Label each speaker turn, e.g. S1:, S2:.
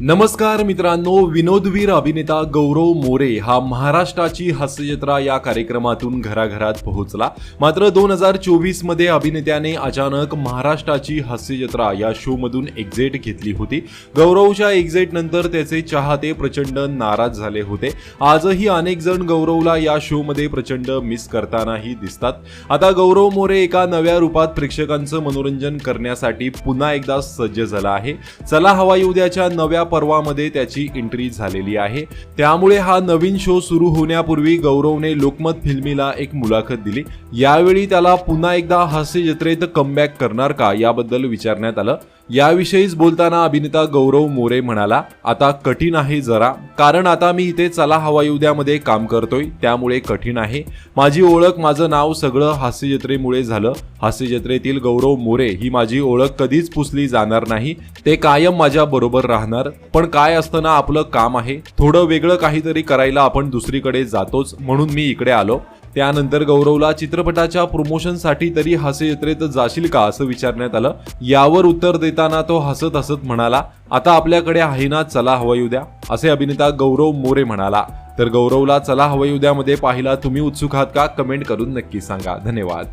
S1: नमस्कार मित्रांनो विनोदवीर अभिनेता गौरव मोरे हा महाराष्ट्राची हास्यजत्रा या कार्यक्रमातून घराघरात पोहोचला. मात्र दोन हजार चोवीसमध्ये अभिनेत्याने अचानक महाराष्ट्राची हास्यजत्रा या शो मधून एक्झिट घेतली होती. गौरवच्या एक्झिट नंतर त्याचे चाहते प्रचंड नाराज झाले होते. आजही अनेक जण गौरवला या शो मध्ये प्रचंड मिस करतानाही दिसतात. आता गौरव मोरे एका नव्या रूपात प्रेक्षकांचं मनोरंजन करण्यासाठी पुन्हा एकदा सज्ज झाला आहे. चला हवा उद्याच्या नव्या पर्वामध्ये त्याची एंट्री झालेली आहे. त्यामुळे हा नवीन शो सुरू होण्यापूर्वी गौरवने लोकमत फिल्मीला एक मुलाखत दिली. यावेळी त्याला पुन्हा एकदा हास्य जत्रेत कमबॅक करणार का याबद्दल विचारण्यात आलं. याविषयीच बोलताना अभिनेता गौरव मोरे म्हणाला आता कठीण आहे जरा. कारण आता मी इथे चला हवाई उद्यामध्ये काम करतोय. त्यामुळे कठीण आहे. माझी ओळख माझं नाव सगळं हास्य जत्रेमुळे झालं. हास्य जत्रेतील गौरव मोरे ही माझी ओळख कधीच पुसली जाणार नाही. ते कायम माझ्या बरोबर राहणार. पण काय असतं ना आपलं काम आहे. थोडं वेगळं काहीतरी करायला आपण दुसरीकडे जातोच. म्हणून मी इकडे आलो. त्यानंतर गौरवला चित्रपटाच्या प्रमोशनसाठी तरी हास्यजत्रेत जाशील का असं विचारण्यात आलं. यावर उत्तर देताना तो हसत हसत म्हणाला आता आपल्याकडे आहे ना चला हवाई उद्या असे अभिनेता गौरव मोरे म्हणाला. तर गौरवला चला हवाई उद्यामध्ये पाहिला तुम्ही उत्सुक आहात का? कमेंट करून नक्की सांगा. धन्यवाद.